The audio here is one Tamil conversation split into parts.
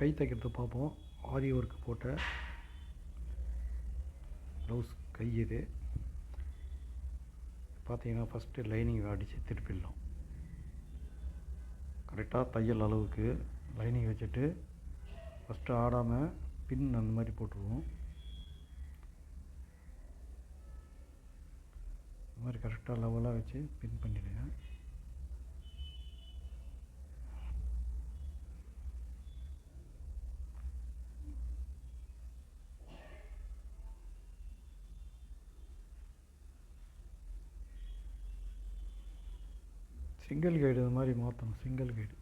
கை தைக்கிறது பார்ப்போம். ஆரி ஒர்க் போட்ட ப்ளவுஸ் கை இது. பார்த்தீங்கன்னா ஃபஸ்ட்டு லைனிங் அடித்து திருப்பிடலாம். கரெக்டாக தையல் அளவுக்கு லைனிங் வச்சுட்டு ஃபஸ்ட்டு ஆடாமல் பின் அந்த மாதிரி போட்டுருவோம். இந்த மாதிரி கரெக்டாக லெவலாக வச்சு பின் பண்ணிவிடுங்க சிங்கிள் கைடு இது மாதிரி மாற்றணும் சிங்கிள் கைடு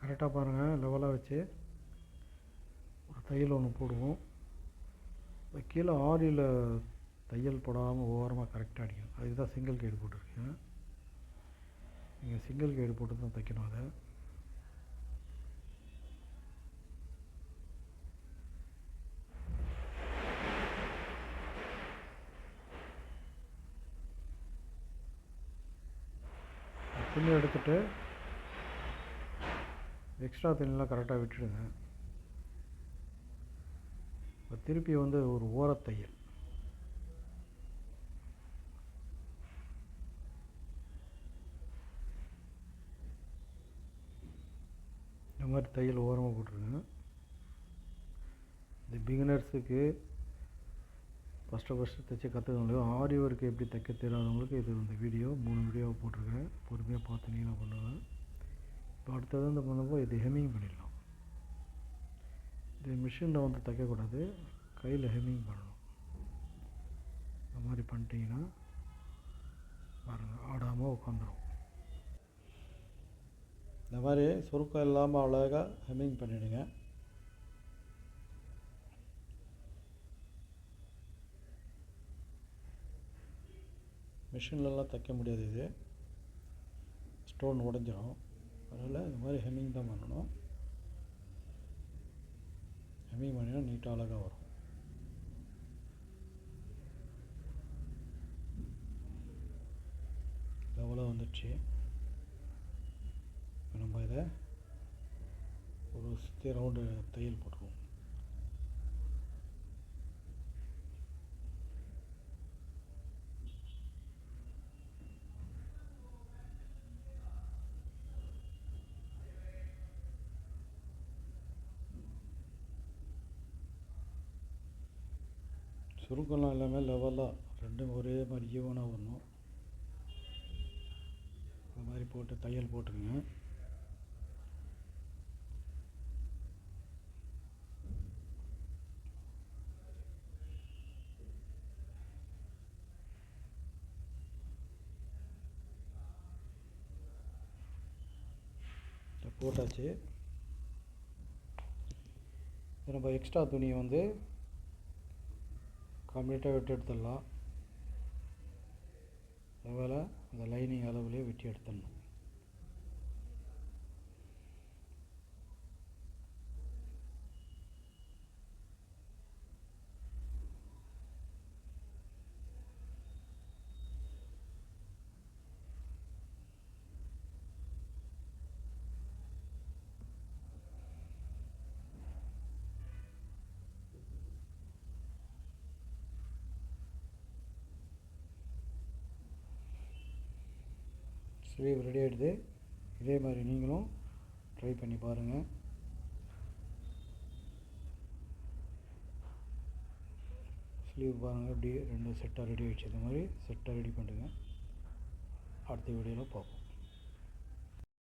கரெக்டாக பாருங்கள் லெவலாக வச்சு ஒரு தையல் ஒன்று போடுவோம். கீழே ஆரியில் தையல் போடாமல் ஓரமாக கரெக்டாக அடிக்கணும். அதுக்கு தான் சிங்கிள் கைடு போட்டிருக்கேன். நீங்கள் சிங்கிள் கைடு போட்டு தான் தைக்கணும் அதை. துணி எடுத்துட்டு எக்ஸ்ட்ரா துணிலாம் கரெக்டாக விட்டுடுங்க. இப்போ திருப்பி வந்து ஒரு ஓரத்தையல் மாதிரி தையல் ஓரமாக போட்டுருங்க. இந்த பிகினர்ஸுக்கு ஃபஸ்ட்டு ஃபஸ்ட்டு தைச்சி கற்றுக்கவங்களுக்கு ஆரி ஒர்க்கு எப்படி தைக்க தெரியாதவங்களுக்கு இது இந்த வீடியோ மூணு வீடியோவை போட்டிருக்கேன். பொறுமையாக பார்த்து நீங்களும் பண்ணுவேன் இப்போ அடுத்தது வந்து பண்ணும்போது இது ஹெமிங் பண்ணிடலாம். இது மிஷினில் வந்து தைக்கக்கூடாது. கையில் ஹெமிங் பண்ணணும். இந்த மாதிரி பண்ணிட்டீங்கன்னா பாருங்கள் ஆடாமல் உட்காந்துரும். இந்த மாதிரி சுருக்கம் இல்லாமல் அழகாக ஹெம்மிங் பண்ணிவிடுங்க மிஷின்லலாம் தைக்க முடியாது இது. ஸ்டோன் உடஞ்சிரும். அதனால் இந்த மாதிரி ஹெம்மிங் தான் பண்ணணும். ஹெம்மிங் பண்ணினா நீட்டாக அழகாக வரும். லெவலாக வந்துடுச்சு. ஒரு சுற்றி ரவுண்டு தையல் போட்டுருவோம் சுருக்கம்லாம் எல்லாமே லெவலாக ரெண்டும் ஒரே மாதிரி ஈவனாக வரணும். அது மாதிரி போட்டு தையல் போட்டுருங்க போட்டாச்சு. நம்ம எக்ஸ்ட்ரா துணியை வந்து கம்ப்ளீட்டாக வெட்டி எடுத்துடலாம். அதுபோல் அந்த லைனிங் அளவுலேயே வெட்டி எடுத்துடணும். ஸ்லீவ் ரெடி ஆகிடுது இதே மாதிரி நீங்களும் ட்ரை பண்ணி பாருங்கள் ஸ்லீவ் பாருங்கள் அப்படியே ரெண்டு செட்டாக ரெடி ஆகிடுச்சு இந்த மாதிரி செட்டாக ரெடி பண்ணுங்கள் அடுத்த வீடியோவில் பார்ப்போம்.